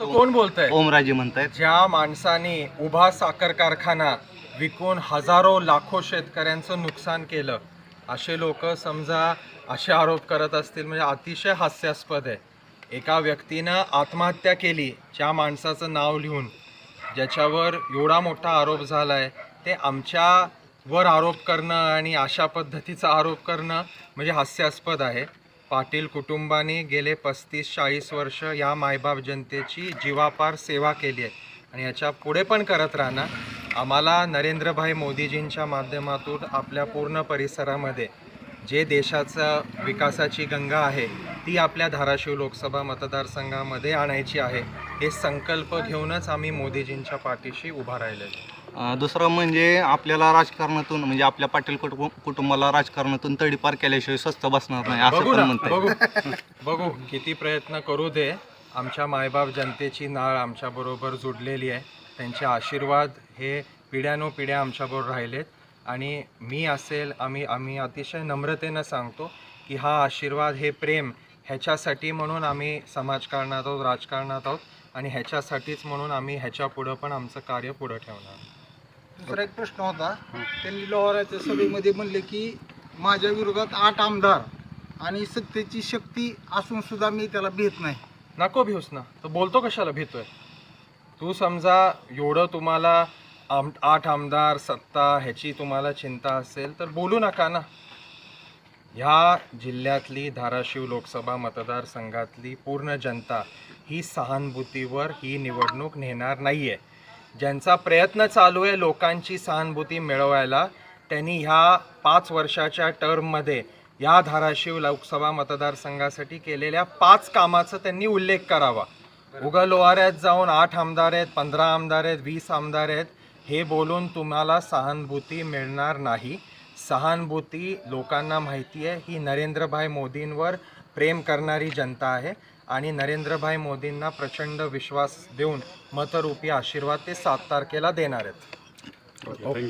कोण बोलतंय? ओमराजे म्हणतायत. ज्या माणसाने उभा साखर कारखाना विकून हजारो लाखो शेतकऱ्यांचं नुकसान केलं असे लोक समजा असे आरोप करत असतील म्हणजे अतिशय हास्यास्पद आहे. एका व्यक्तीनं आत्महत्या केली ज्या माणसाचं नाव लिहून ज्याच्यावर एवढा मोठा आरोप झाला आहे ते आमच्यावर आरोप करणं आणि अशा पद्धतीचा आरोप करणं म्हणजे हास्यास्पद आहे. पाटील कुटुंबाने गेले पस्तीस चाळीस वर्ष या मायबाप जनतेची जीवापार सेवा केली आहे. आणि याच्यापुढे पण करत राहणार आम्हाला नरेंद्रभाई मोदीजींच्या माध्यमातून आपल्या पूर्ण परिसरामध्ये जे देशाचं विकासाची गंगा आहे ती आपल्या धाराशिव लोकसभा मतदारसंघामध्ये आणायची आहे. हे संकल्प घेऊनच आम्ही मोदीजींच्या पाठीशी उभा राहिलेलो. अं, दुसरं म्हणजे आपल्याला राजकारणातून म्हणजे आपल्या पाटील कुटुंब कुटुंबाला राजकारणातून तडीपार केल्याशिवाय स्वस्त बसणार नाही असं बघू पण ना बघू. बघू किती प्रयत्न करू दे. आमच्या मायबाप जनतेची नाळ आमच्याबरोबर जुडलेली आहे. त्यांचे आशीर्वाद हे पिढ्यानोपिढ्या आमच्याबरोबर राहिलेत. आणि मी असेल आम्ही आम्ही अतिशय नम्रतेनं सांगतो की हा आशीर्वाद हे प्रेम ह्याच्यासाठी म्हणून आम्ही समाजकारणात आहोत राजकारणात आहोत आणि ह्याच्यासाठीच म्हणून आम्ही ह्याच्या पुढं पण आमचं कार्य पुढं ठेवणार. दुसरा एक प्रश्न होता. त्यांनी लोहाराच्या सभेमध्ये म्हणले की माझ्या विरोधात आठ आमदार आणि सत्तेची शक्ती असून सुद्धा मी त्याला भेट नाही. नको भिऊस ना. तर बोलतो कशाला भीतोय तू समजा एवढं तुम्हाला आम आठ आमदार सत्ता ह्याची तुम्हाला चिंता असेल तर बोलू नका ना. ह्या जिल्ह्यातली धाराशिव लोकसभा मतदारसंघातली पूर्ण जनता ही सहानुभूतीवर ही निवडणूक नेणार नाही आहे ज्यांचा प्रयत्न चालू आहे लोकांची सहानुभूती मिळवायला त्यांनी ह्या पाच वर्षाच्या टर्ममध्ये या धाराशिव लोकसभा मतदारसंघासाठी केलेल्या पाच कामाचा त्यांनी उल्लेख करावा. उगा लोहाऱ्यात जाऊन आठ आमदार आहेत पंधरा आमदार आहेत वीस आमदार आहेत हे बोलून तुम्हाला सहानुभूती मिळणार नाही. सहानुभूती लोकांना माहिती आहे. ही नरेंद्रभाई मोदींवर प्रेम करणारी जनता आहे आणि नरेंद्रभाई मोदींना प्रचंड विश्वास देऊन मतरूपी आशीर्वाद ते सात तारखेला देणार आहेत. ओके